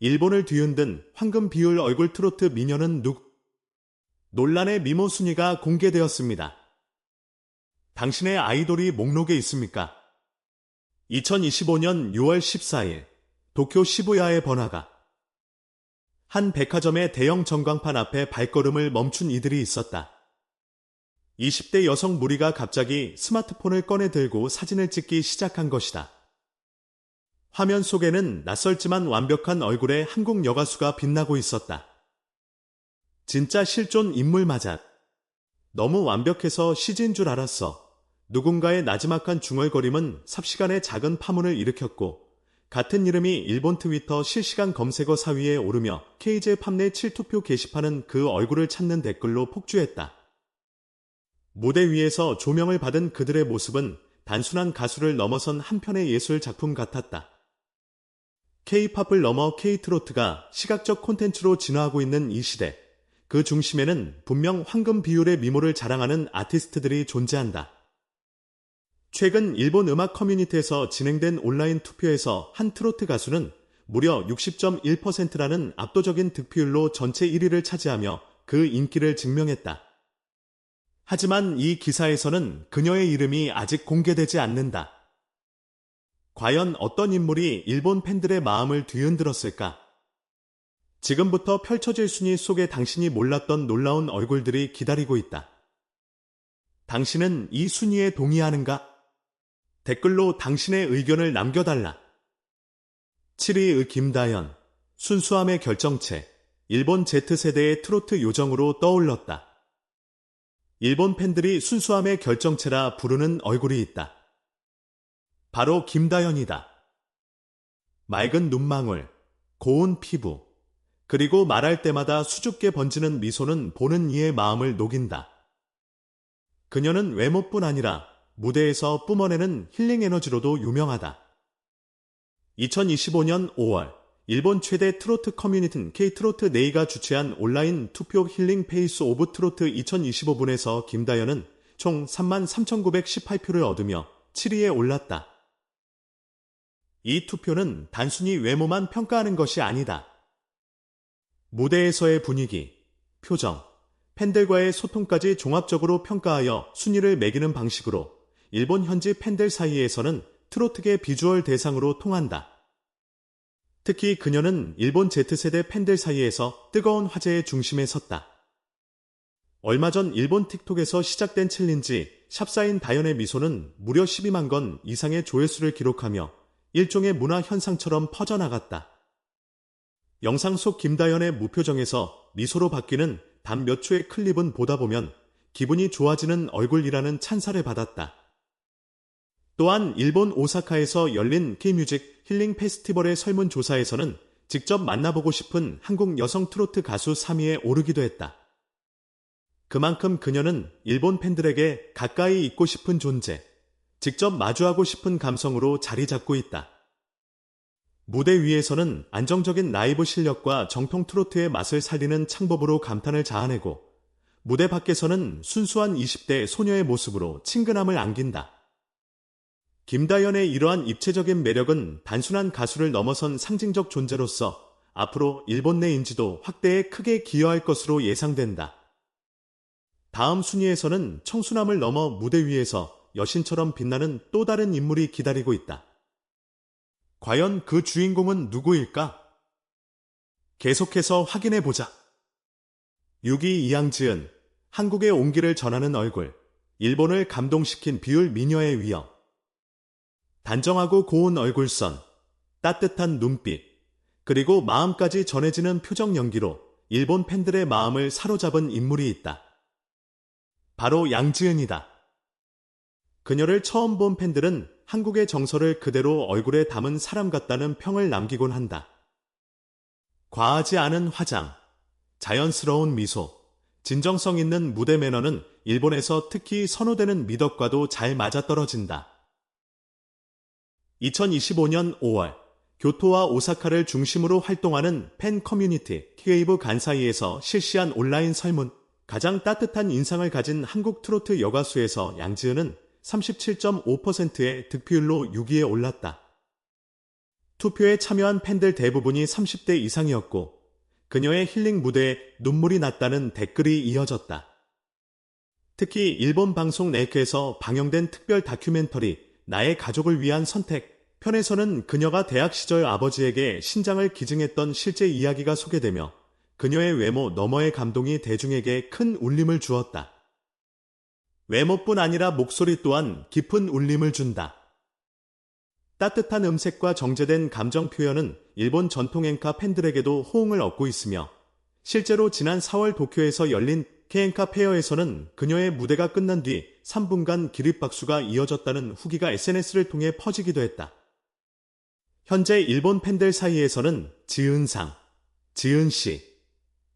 일본을 뒤흔든 황금 비율 얼굴 트로트 미녀는 누구? 논란의 미모 순위가 공개되었습니다. 당신의 아이돌이 목록에 있습니까? 2025년 6월 14일 도쿄 시부야의 번화가 한 백화점의 대형 전광판 앞에 발걸음을 멈춘 이들이 있었다. 20대 여성 무리가 갑자기 스마트폰을 꺼내 들고 사진을 찍기 시작한 것이다. 화면 속에는 낯설지만 완벽한 얼굴의 한국 여가수가 빛나고 있었다. 진짜 실존 인물 맞아. 너무 완벽해서 CG인 줄 알았어. 누군가의 나지막한 중얼거림은 삽시간에 작은 파문을 일으켰고 같은 이름이 일본 트위터 실시간 검색어 4위에 오르며 KJ 팜내 7투표 게시판은 그 얼굴을 찾는 댓글로 폭주했다. 무대 위에서 조명을 받은 그들의 모습은 단순한 가수를 넘어선 한편의 예술 작품 같았다. K-팝을 넘어 K-트로트가 시각적 콘텐츠로 진화하고 있는 이 시대, 그 중심에는 분명 황금 비율의 미모를 자랑하는 아티스트들이 존재한다. 최근 일본 음악 커뮤니티에서 진행된 온라인 투표에서 한 트로트 가수는 무려 60.1%라는 압도적인 득표율로 전체 1위를 차지하며 그 인기를 증명했다. 하지만 이 기사에서는 그녀의 이름이 아직 공개되지 않는다. 과연 어떤 인물이 일본 팬들의 마음을 뒤흔들었을까? 지금부터 펼쳐질 순위 속에 당신이 몰랐던 놀라운 얼굴들이 기다리고 있다. 당신은 이 순위에 동의하는가? 댓글로 당신의 의견을 남겨달라. 7위의 김다현, 순수함의 결정체, 일본 Z세대의 트로트 요정으로 떠올랐다. 일본 팬들이 순수함의 결정체라 부르는 얼굴이 있다. 바로 김다현이다. 맑은 눈망울, 고운 피부, 그리고 말할 때마다 수줍게 번지는 미소는 보는 이의 마음을 녹인다. 그녀는 외모뿐 아니라 무대에서 뿜어내는 힐링 에너지로도 유명하다. 2025년 5월 일본 최대 트로트 커뮤니티인 K트로트 네이가 주최한 온라인 투표 힐링 페이스 오브 트로트 2025분에서 김다연은 총 33,918표를 얻으며 7위에 올랐다. 이 투표는 단순히 외모만 평가하는 것이 아니다. 무대에서의 분위기, 표정, 팬들과의 소통까지 종합적으로 평가하여 순위를 매기는 방식으로 일본 현지 팬들 사이에서는 트로트계 비주얼 대상으로 통한다. 특히 그녀는 일본 Z세대 팬들 사이에서 뜨거운 화제의 중심에 섰다. 얼마 전 일본 틱톡에서 시작된 챌린지 샵사인 다연의 미소는 무려 12만 건 이상의 조회수를 기록하며 일종의 문화 현상처럼 퍼져나갔다. 영상 속 김다연의 무표정에서 미소로 바뀌는 단 몇 초의 클립은 보다 보면 기분이 좋아지는 얼굴이라는 찬사를 받았다. 또한 일본 오사카에서 열린 K뮤직 힐링 페스티벌의 설문조사에서는 직접 만나보고 싶은 한국 여성 트로트 가수 3위에 오르기도 했다. 그만큼 그녀는 일본 팬들에게 가까이 있고 싶은 존재, 직접 마주하고 싶은 감성으로 자리 잡고 있다. 무대 위에서는 안정적인 라이브 실력과 정통 트로트의 맛을 살리는 창법으로 감탄을 자아내고 무대 밖에서는 순수한 20대 소녀의 모습으로 친근함을 안긴다. 김다연의 이러한 입체적인 매력은 단순한 가수를 넘어선 상징적 존재로서 앞으로 일본 내 인지도 확대에 크게 기여할 것으로 예상된다. 다음 순위에서는 청순함을 넘어 무대 위에서 여신처럼 빛나는 또 다른 인물이 기다리고 있다. 과연 그 주인공은 누구일까? 계속해서 확인해 보자. 6위 이양지은 한국의 온기를 전하는 얼굴, 일본을 감동시킨 비율 미녀의 위엄. 단정하고 고운 얼굴선, 따뜻한 눈빛, 그리고 마음까지 전해지는 표정 연기로 일본 팬들의 마음을 사로잡은 인물이 있다. 바로 양지은이다. 그녀를 처음 본 팬들은 한국의 정서를 그대로 얼굴에 담은 사람 같다는 평을 남기곤 한다. 과하지 않은 화장, 자연스러운 미소, 진정성 있는 무대 매너는 일본에서 특히 선호되는 미덕과도 잘 맞아떨어진다. 2025년 5월 교토와 오사카를 중심으로 활동하는 팬 커뮤니티 케이브 간사이에서 실시한 온라인 설문 가장 따뜻한 인상을 가진 한국 트로트 여가수에서 양지은은 37.5%의 득표율로 6위에 올랐다. 투표에 참여한 팬들 대부분이 30대 이상이었고 그녀의 힐링 무대에 눈물이 났다는 댓글이 이어졌다. 특히 일본 방송 네크에서 방영된 특별 다큐멘터리 나의 가족을 위한 선택 편에서는 그녀가 대학 시절 아버지에게 신장을 기증했던 실제 이야기가 소개되며 그녀의 외모 너머의 감동이 대중에게 큰 울림을 주었다. 외모뿐 아니라 목소리 또한 깊은 울림을 준다. 따뜻한 음색과 정제된 감정 표현은 일본 전통 엔카 팬들에게도 호응을 얻고 있으며 실제로 지난 4월 도쿄에서 열린 케엔카 페어에서는 그녀의 무대가 끝난 뒤 3분간 기립박수가 이어졌다는 후기가 SNS를 통해 퍼지기도 했다. 현재 일본 팬들 사이에서는 지은상, 지은씨,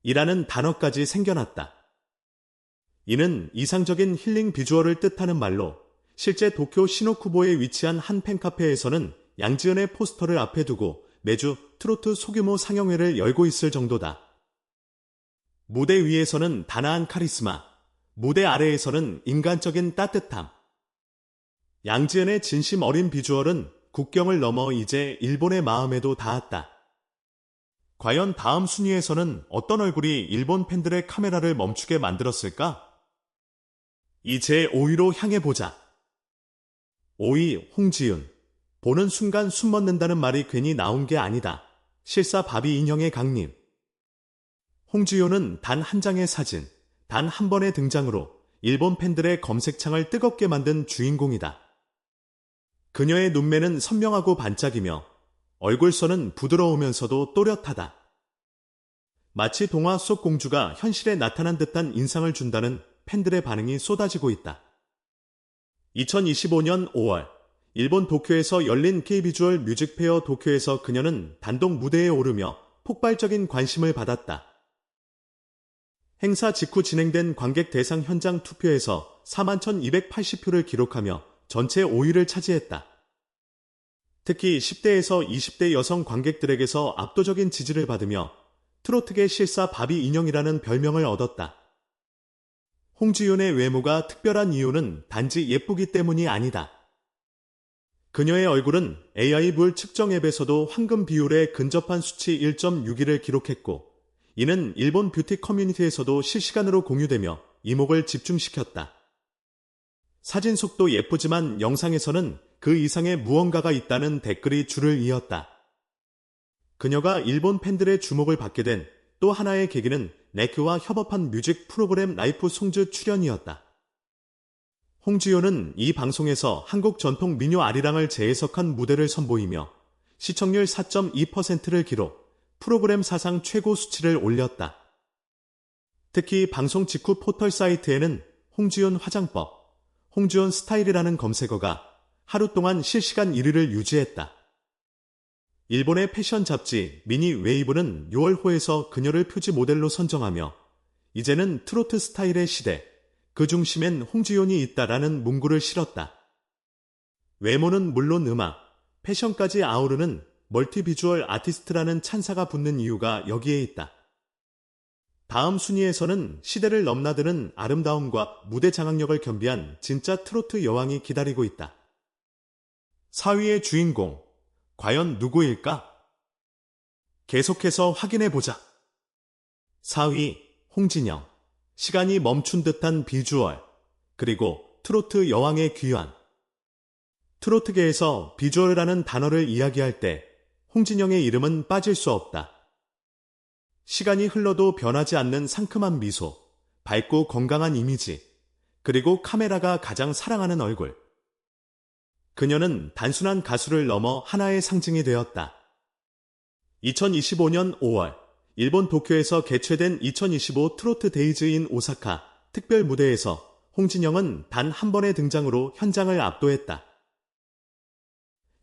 이라는 단어까지 생겨났다. 이는 이상적인 힐링 비주얼을 뜻하는 말로 실제 도쿄 시노쿠보에 위치한 한 팬카페에서는 양지은의 포스터를 앞에 두고 매주 트로트 소규모 상영회를 열고 있을 정도다. 무대 위에서는 단아한 카리스마, 무대 아래에서는 인간적인 따뜻함. 양지은의 진심 어린 비주얼은 국경을 넘어 이제 일본의 마음에도 닿았다. 과연 다음 순위에서는 어떤 얼굴이 일본 팬들의 카메라를 멈추게 만들었을까? 이제 5위로 향해 보자. 5위 홍지윤. 보는 순간 숨 멎는다는 말이 괜히 나온 게 아니다. 실사 바비 인형의 강림. 홍지윤은 단 한 장의 사진, 단 한 번의 등장으로 일본 팬들의 검색창을 뜨겁게 만든 주인공이다. 그녀의 눈매는 선명하고 반짝이며 얼굴선은 부드러우면서도 또렷하다. 마치 동화 속 공주가 현실에 나타난 듯한 인상을 준다는 팬들의 반응이 쏟아지고 있다. 2025년 5월 일본 도쿄에서 열린 K비주얼 뮤직페어 도쿄에서 그녀는 단독 무대에 오르며 폭발적인 관심을 받았다. 행사 직후 진행된 관객 대상 현장 투표에서 41,280표를 기록하며 전체 5위를 차지했다. 특히 10대에서 20대 여성 관객들에게서 압도적인 지지를 받으며 트로트계 실사 바비 인형이라는 별명을 얻었다. 홍지윤의 외모가 특별한 이유는 단지 예쁘기 때문이 아니다. 그녀의 얼굴은 AI 불 측정 앱에서도 황금 비율에 근접한 수치 1.61을 기록했고, 이는 일본 뷰티 커뮤니티에서도 실시간으로 공유되며 이목을 집중시켰다. 사진 속도 예쁘지만 영상에서는 그 이상의 무언가가 있다는 댓글이 줄을 이었다. 그녀가 일본 팬들의 주목을 받게 된 또 하나의 계기는 네크와 협업한 뮤직 프로그램 라이프 송즈 출연이었다. 홍지효는 이 방송에서 한국 전통 민요 아리랑을 재해석한 무대를 선보이며 시청률 4.2%를 기록, 프로그램 사상 최고 수치를 올렸다. 특히 방송 직후 포털 사이트에는 홍지윤 화장법, 홍지윤 스타일이라는 검색어가 하루 동안 실시간 1위를 유지했다. 일본의 패션 잡지 미니 웨이브는 6월호에서 그녀를 표지 모델로 선정하며 이제는 트로트 스타일의 시대, 그 중심엔 홍지윤이 있다라는 문구를 실었다. 외모는 물론 음악, 패션까지 아우르는 멀티비주얼 아티스트라는 찬사가 붙는 이유가 여기에 있다. 다음 순위에서는 시대를 넘나드는 아름다움과 무대 장악력을 겸비한 진짜 트로트 여왕이 기다리고 있다. 4위의 주인공, 과연 누구일까? 계속해서 확인해 보자. 4위, 홍진영. 시간이 멈춘 듯한 비주얼. 그리고 트로트 여왕의 귀환. 트로트계에서 비주얼이라는 단어를 이야기할 때 홍진영의 이름은 빠질 수 없다. 시간이 흘러도 변하지 않는 상큼한 미소, 밝고 건강한 이미지, 그리고 카메라가 가장 사랑하는 얼굴. 그녀는 단순한 가수를 넘어 하나의 상징이 되었다. 2025년 5월 일본 도쿄에서 개최된 2025 트로트 데이즈인 오사카 특별 무대에서 홍진영은 단 한 번의 등장으로 현장을 압도했다.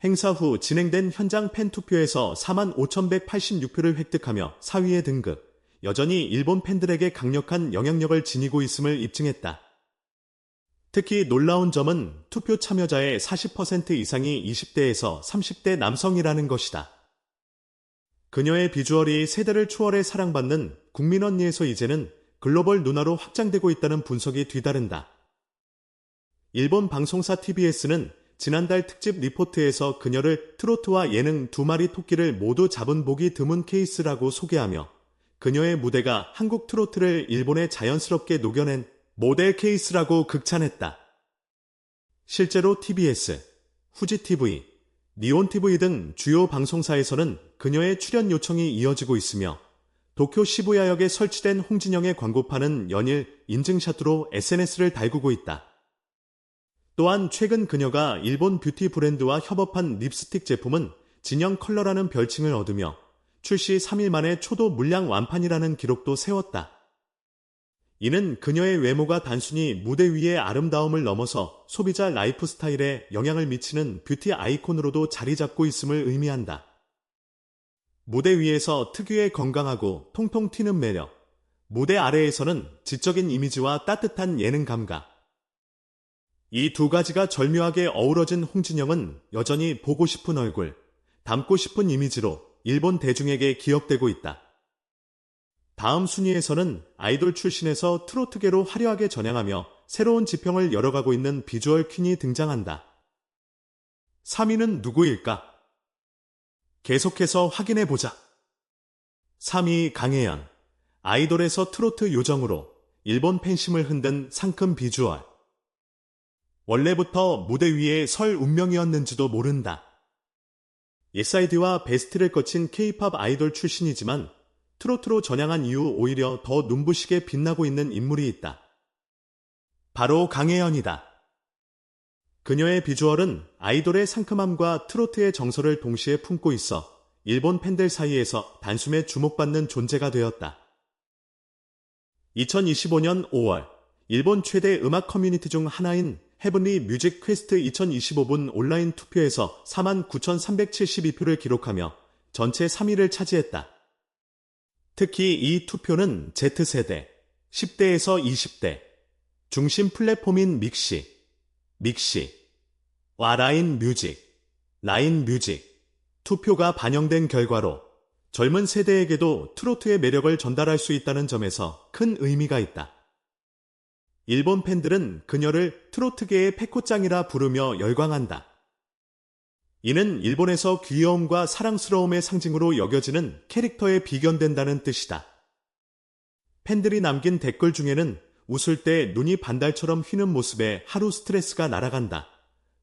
행사 후 진행된 현장 팬 투표에서 45,186표를 획득하며 4위에 등극, 여전히 일본 팬들에게 강력한 영향력을 지니고 있음을 입증했다. 특히 놀라운 점은 투표 참여자의 40% 이상이 20대에서 30대 남성이라는 것이다. 그녀의 비주얼이 세대를 초월해 사랑받는 국민 언니에서 이제는 글로벌 누나로 확장되고 있다는 분석이 뒤따른다. 일본 방송사 TBS는 지난달 특집 리포트에서 그녀를 트로트와 예능 두 마리 토끼를 모두 잡은 보기 드문 케이스라고 소개하며 그녀의 무대가 한국 트로트를 일본에 자연스럽게 녹여낸 모델 케이스라고 극찬했다. 실제로 TBS, 후지TV, 니온TV 등 주요 방송사에서는 그녀의 출연 요청이 이어지고 있으며 도쿄 시부야역에 설치된 홍진영의 광고판은 연일 인증샷으로 SNS를 달구고 있다. 또한 최근 그녀가 일본 뷰티 브랜드와 협업한 립스틱 제품은 진영 컬러라는 별칭을 얻으며 출시 3일 만에 초도 물량 완판이라는 기록도 세웠다. 이는 그녀의 외모가 단순히 무대 위의 아름다움을 넘어서 소비자 라이프 스타일에 영향을 미치는 뷰티 아이콘으로도 자리 잡고 있음을 의미한다. 무대 위에서 특유의 건강하고 통통 튀는 매력, 무대 아래에서는 지적인 이미지와 따뜻한 예능 감각, 이 두 가지가 절묘하게 어우러진 홍진영은 여전히 보고 싶은 얼굴, 담고 싶은 이미지로 일본 대중에게 기억되고 있다. 다음 순위에서는 아이돌 출신에서 트로트계로 화려하게 전향하며 새로운 지평을 열어가고 있는 비주얼 퀸이 등장한다. 3위는 누구일까? 계속해서 확인해보자. 3위 강혜연. 아이돌에서 트로트 요정으로 일본 팬심을 흔든 상큼 비주얼. 원래부터 무대 위에 설 운명이었는지도 모른다. SID와 베스트를 거친 K-팝 아이돌 출신이지만 트로트로 전향한 이후 오히려 더 눈부시게 빛나고 있는 인물이 있다. 바로 강혜연이다. 그녀의 비주얼은 아이돌의 상큼함과 트로트의 정서를 동시에 품고 있어 일본 팬들 사이에서 단숨에 주목받는 존재가 되었다. 2025년 5월 일본 최대 음악 커뮤니티 중 하나인 헤븐리 뮤직 퀘스트 2025분 온라인 투표에서 49,372표를 기록하며 전체 3위를 차지했다. 특히 이 투표는 Z세대, 10대에서 20대, 중심 플랫폼인 믹시, 믹시, 와라인 뮤직, 라인 뮤직, 투표가 반영된 결과로 젊은 세대에게도 트로트의 매력을 전달할 수 있다는 점에서 큰 의미가 있다. 일본 팬들은 그녀를 트로트계의 페코짱이라 부르며 열광한다. 이는 일본에서 귀여움과 사랑스러움의 상징으로 여겨지는 캐릭터에 비견된다는 뜻이다. 팬들이 남긴 댓글 중에는 웃을 때 눈이 반달처럼 휘는 모습에 하루 스트레스가 날아간다.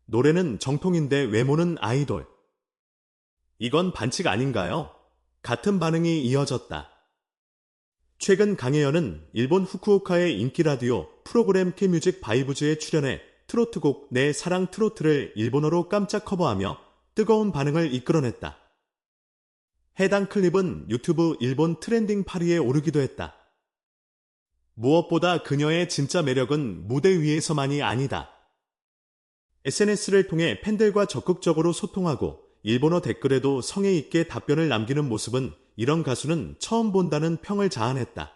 노래는 정통인데 외모는 아이돌. 이건 반칙 아닌가요? 같은 반응이 이어졌다. 최근 강혜연은 일본 후쿠오카의 인기 라디오 프로그램 K뮤직 바이브즈에 출연해 트로트곡 내 사랑 트로트를 일본어로 깜짝 커버하며 뜨거운 반응을 이끌어냈다. 해당 클립은 유튜브 일본 트렌딩 8위에 오르기도 했다. 무엇보다 그녀의 진짜 매력은 무대 위에서만이 아니다. SNS를 통해 팬들과 적극적으로 소통하고 일본어 댓글에도 성의 있게 답변을 남기는 모습은 이런 가수는 처음 본다는 평을 자아냈다.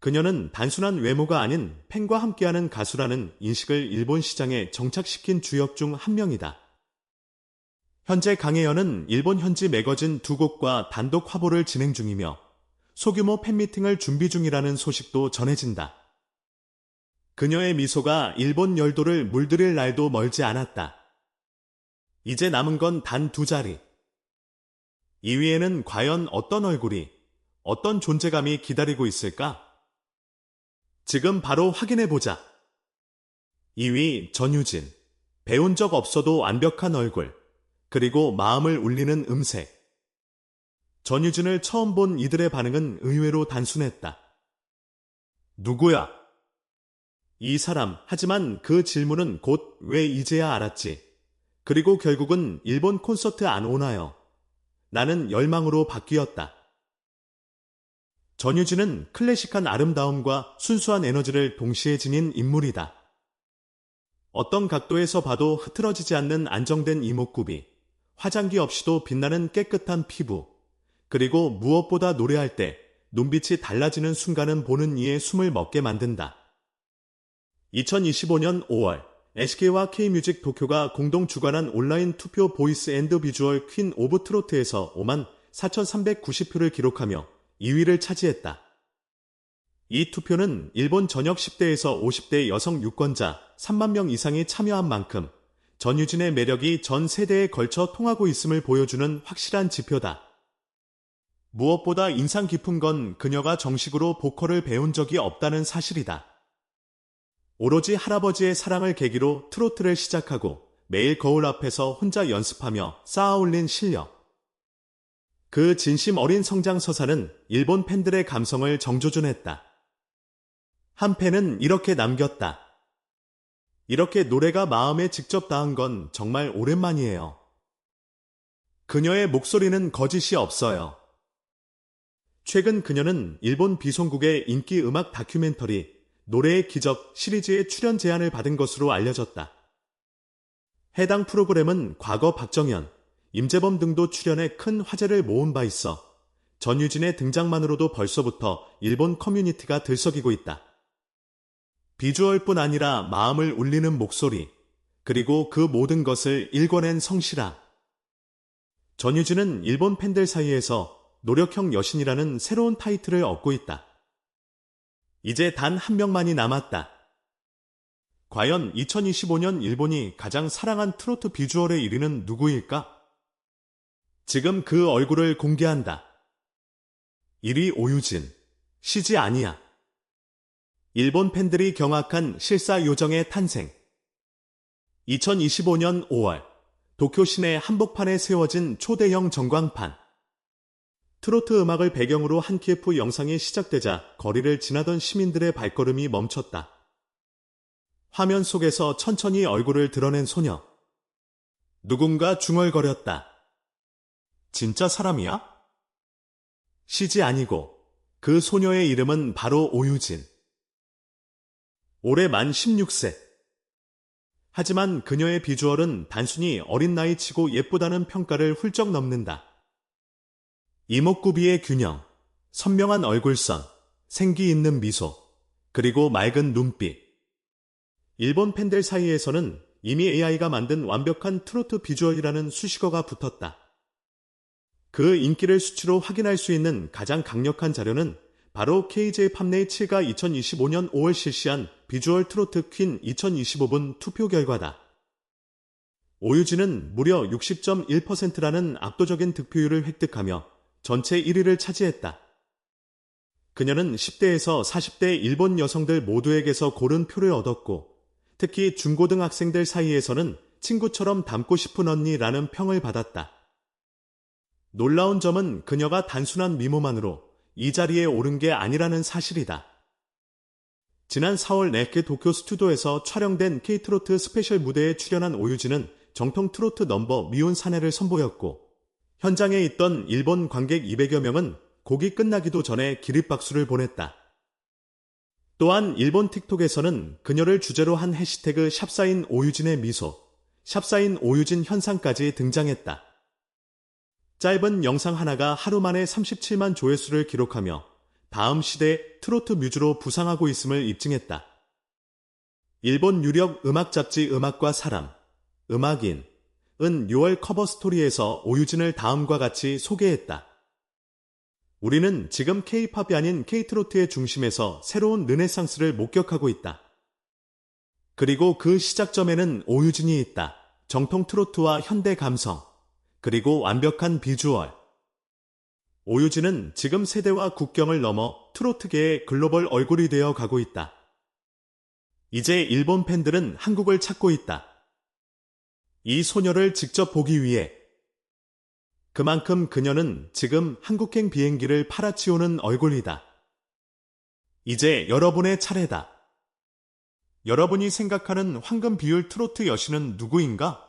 그녀는 단순한 외모가 아닌 팬과 함께하는 가수라는 인식을 일본 시장에 정착시킨 주역 중 한 명이다. 현재 강혜연은 일본 현지 매거진 두 곳과 단독 화보를 진행 중이며 소규모 팬미팅을 준비 중이라는 소식도 전해진다. 그녀의 미소가 일본 열도를 물들일 날도 멀지 않았다. 이제 남은 건 단 두 자리. 2위에는 과연 어떤 얼굴이, 어떤 존재감이 기다리고 있을까? 지금 바로 확인해보자. 2위 전유진. 배운 적 없어도 완벽한 얼굴. 그리고 마음을 울리는 음색. 전유진을 처음 본 이들의 반응은 의외로 단순했다. 누구야? 이 사람, 하지만 그 질문은 곧 왜 이제야 알았지. 그리고 결국은 일본 콘서트 안 오나요? 나는 열망으로 바뀌었다. 전유진은 클래식한 아름다움과 순수한 에너지를 동시에 지닌 인물이다. 어떤 각도에서 봐도 흐트러지지 않는 안정된 이목구비, 화장기 없이도 빛나는 깨끗한 피부, 그리고 무엇보다 노래할 때 눈빛이 달라지는 순간은 보는 이의 숨을 먹게 만든다. 2025년 5월 SK와 K뮤직 도쿄가 공동 주관한 온라인 투표 보이스 앤드 비주얼 퀸 오브 트로트에서 5만 4,390표를 기록하며 2위를 차지했다. 이 투표는 일본 전역 10대에서 50대 여성 유권자 3만 명 이상이 참여한 만큼 전유진의 매력이 전 세대에 걸쳐 통하고 있음을 보여주는 확실한 지표다. 무엇보다 인상 깊은 건 그녀가 정식으로 보컬을 배운 적이 없다는 사실이다. 오로지 할아버지의 사랑을 계기로 트로트를 시작하고 매일 거울 앞에서 혼자 연습하며 쌓아올린 실력. 그 진심 어린 성장 서사는 일본 팬들의 감성을 정조준했다. 한 팬은 이렇게 남겼다. 이렇게 노래가 마음에 직접 닿은 건 정말 오랜만이에요. 그녀의 목소리는 거짓이 없어요. 최근 그녀는 일본 비송국의 인기 음악 다큐멘터리 노래의 기적 시리즈에 출연 제안을 받은 것으로 알려졌다. 해당 프로그램은 과거 박정현, 임재범 등도 출연해 큰 화제를 모은 바 있어 전유진의 등장만으로도 벌써부터 일본 커뮤니티가 들썩이고 있다. 비주얼뿐 아니라 마음을 울리는 목소리, 그리고 그 모든 것을 일궈낸 성실함. 전유진은 일본 팬들 사이에서 노력형 여신이라는 새로운 타이틀을 얻고 있다. 이제 단 한 명만이 남았다. 과연 2025년 일본이 가장 사랑한 트로트 비주얼의 1위는 누구일까? 지금 그 얼굴을 공개한다. 1위 오유진. 시지 아니야. 일본 팬들이 경악한 실사 요정의 탄생. 2025년 5월 도쿄 시내 한복판에 세워진 초대형 전광판. 트로트 음악을 배경으로 한 키에프 영상이 시작되자 거리를 지나던 시민들의 발걸음이 멈췄다. 화면 속에서 천천히 얼굴을 드러낸 소녀. 누군가 중얼거렸다. 진짜 사람이야? 시지 아니고 그 소녀의 이름은 바로 오유진. 올해 만 16세. 하지만 그녀의 비주얼은 단순히 어린 나이 치고 예쁘다는 평가를 훌쩍 넘는다. 이목구비의 균형, 선명한 얼굴선, 생기 있는 미소, 그리고 맑은 눈빛. 일본 팬들 사이에서는 이미 AI가 만든 완벽한 트로트 비주얼이라는 수식어가 붙었다. 그 인기를 수치로 확인할 수 있는 가장 강력한 자료는 바로 KJ 팝네이 7가 2025년 5월 실시한 비주얼 트로트 퀸 2025분 투표 결과다. 오유진은 무려 60.1%라는 압도적인 득표율을 획득하며 전체 1위를 차지했다. 그녀는 10대에서 40대 일본 여성들 모두에게서 고른 표를 얻었고 특히 중고등학생들 사이에서는 친구처럼 닮고 싶은 언니라는 평을 받았다. 놀라운 점은 그녀가 단순한 미모만으로 이 자리에 오른 게 아니라는 사실이다. 지난 4월 네케 도쿄 스튜디오에서 촬영된 K트로트 스페셜 무대에 출연한 오유진은 정통 트로트 넘버 미운 사내를 선보였고 현장에 있던 일본 관객 200여 명은 곡이 끝나기도 전에 기립박수를 보냈다. 또한 일본 틱톡에서는 그녀를 주제로 한 해시태그 샵사인 오유진의 미소, 샵사인 오유진 현상까지 등장했다. 짧은 영상 하나가 하루 만에 37만 조회수를 기록하며 다음 시대 트로트 뮤즈로 부상하고 있음을 입증했다. 일본 유력 음악 잡지 음악과 사람, 음악인, 은 6월 커버 스토리에서 오유진을 다음과 같이 소개했다. 우리는 지금 K-팝이 아닌 K-트로트의 중심에서 새로운 르네상스를 목격하고 있다. 그리고 그 시작점에는 오유진이 있다. 정통 트로트와 현대 감성, 그리고 완벽한 비주얼. 오유진은 지금 세대와 국경을 넘어 트로트계의 글로벌 얼굴이 되어 가고 있다. 이제 일본 팬들은 한국을 찾고 있다. 이 소녀를 직접 보기 위해 그만큼 그녀는 지금 한국행 비행기를 팔아치우는 얼굴이다. 이제 여러분의 차례다. 여러분이 생각하는 황금 비율 트로트 여신은 누구인가?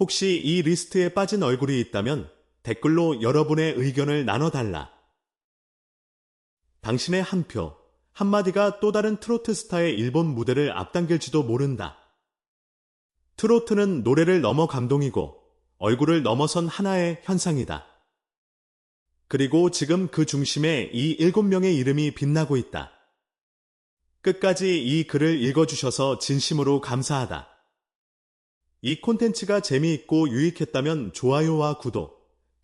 혹시 이 리스트에 빠진 얼굴이 있다면 댓글로 여러분의 의견을 나눠달라. 당신의 한 표, 한마디가 또 다른 트로트 스타의 일본 무대를 앞당길지도 모른다. 트로트는 노래를 넘어 감동이고 얼굴을 넘어선 하나의 현상이다. 그리고 지금 그 중심에 이 일곱 명의 이름이 빛나고 있다. 끝까지 이 글을 읽어주셔서 진심으로 감사하다. 이 콘텐츠가 재미있고 유익했다면 좋아요와 구독,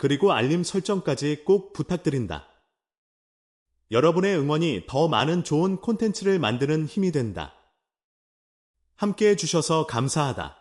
그리고 알림 설정까지 꼭 부탁드린다. 여러분의 응원이 더 많은 좋은 콘텐츠를 만드는 힘이 된다. 함께 해주셔서 감사하다.